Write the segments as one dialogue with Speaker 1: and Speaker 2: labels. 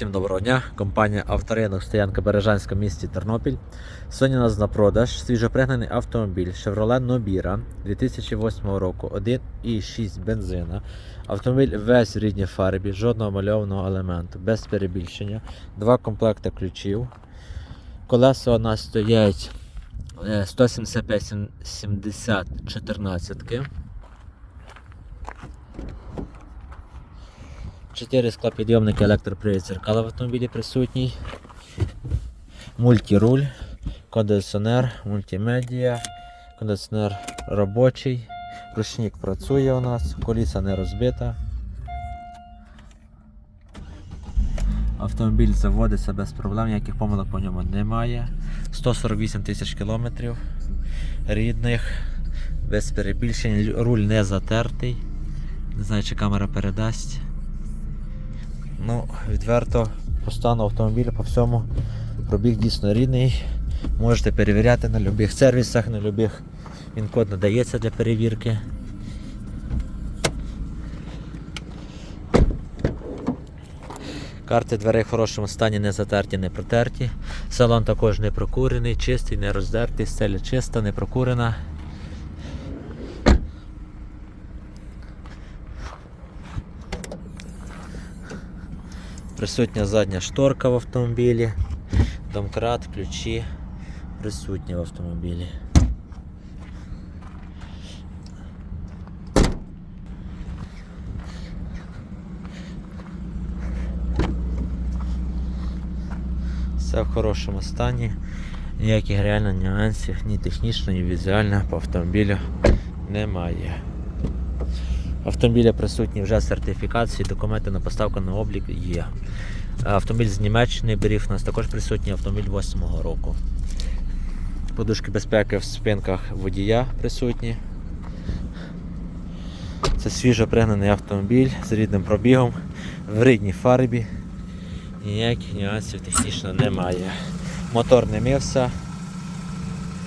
Speaker 1: Всім доброго дня. Компанія Авторинок стоянка Бережанська в місті Тернопіль. Сьогодні у нас на продаж свіжопригнаний автомобіль Chevrolet Nobira 2008 року, 1,6 бензина. Автомобіль весь в рідній фарбі, жодного мальованого елементу, без перебільшення. Два комплекти ключів. Колеса у нас стоять е, 175 70 14 Чотири склопідйомники електропривід зеркала в автомобілі присутній. Мультируль, кондиціонер, мультимедіа, кондиціонер робочий, ручник працює у нас, коліса не розбита. Автомобіль заводиться без проблем, ніяких помилок по ньому немає. 148 тисяч кілометрів рідних, без перебільшень, руль не затертий. Не знаю, чи камера передасть. Ну, відверто по стану автомобіля по всьому пробіг дійсно рідний. Можете перевіряти на будь-яких сервісах, на будь-яких він код надається для перевірки. Карти дверей в хорошому стані не затерті, не протерті. Салон також не прокурений, чистий, не роздертий, стеля чиста, не прокурена. Присутня задня шторка в автомобілі, домкрат, ключі присутні в автомобілі. Все в хорошому стані. Ніяких реально нюансів, ні технічно, ні візуально по автомобілю немає. Автомобіля присутні вже сертифікації, документи на поставку на облік є. Автомобіль з Німеччини беріг у нас також присутній автомобіль 8-го року. Подушки безпеки в спинках водія присутні. Це свіжо пригнаний автомобіль з рідним пробігом в рідній фарбі. Ніяких нюансів технічно немає. Мотор не мився.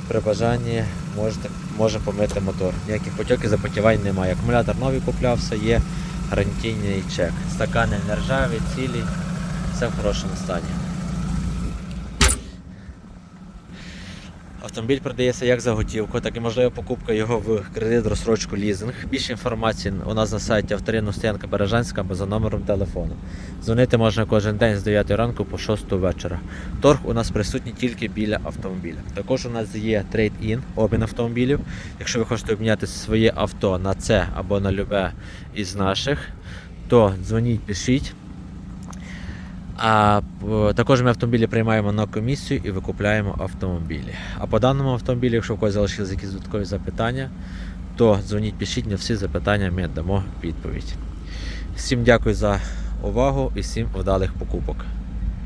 Speaker 1: При бажанні можете, може помити мотор. Ніяких потьоків запотівань немає. Акумулятор новий куплявся, є гарантійний чек. Стакани не ржаві, цілі, все в хорошому стані. Автомобіль продається як за готівку, так і можлива покупка його в кредит, розсрочку, лізинг. Більше інформації у нас на сайті авторинну стоянка Бережанська або за номером телефону. Дзвонити можна кожен день з 9 ранку по 6 вечора. Торг у нас присутній тільки біля автомобіля. Також у нас є трейд-ін, обмін автомобілів. Якщо ви хочете обміняти своє авто на це або на любе із наших, то дзвоніть, пишіть. А е, також ми автомобілі приймаємо на комісію і викупляємо автомобілі. А по даному автомобілю, якщо у когось залишились якісь додаткові запитання, то дзвоніть, пишіть на всі запитання, ми дамо відповідь. Всім дякую за увагу і всім вдалих покупок.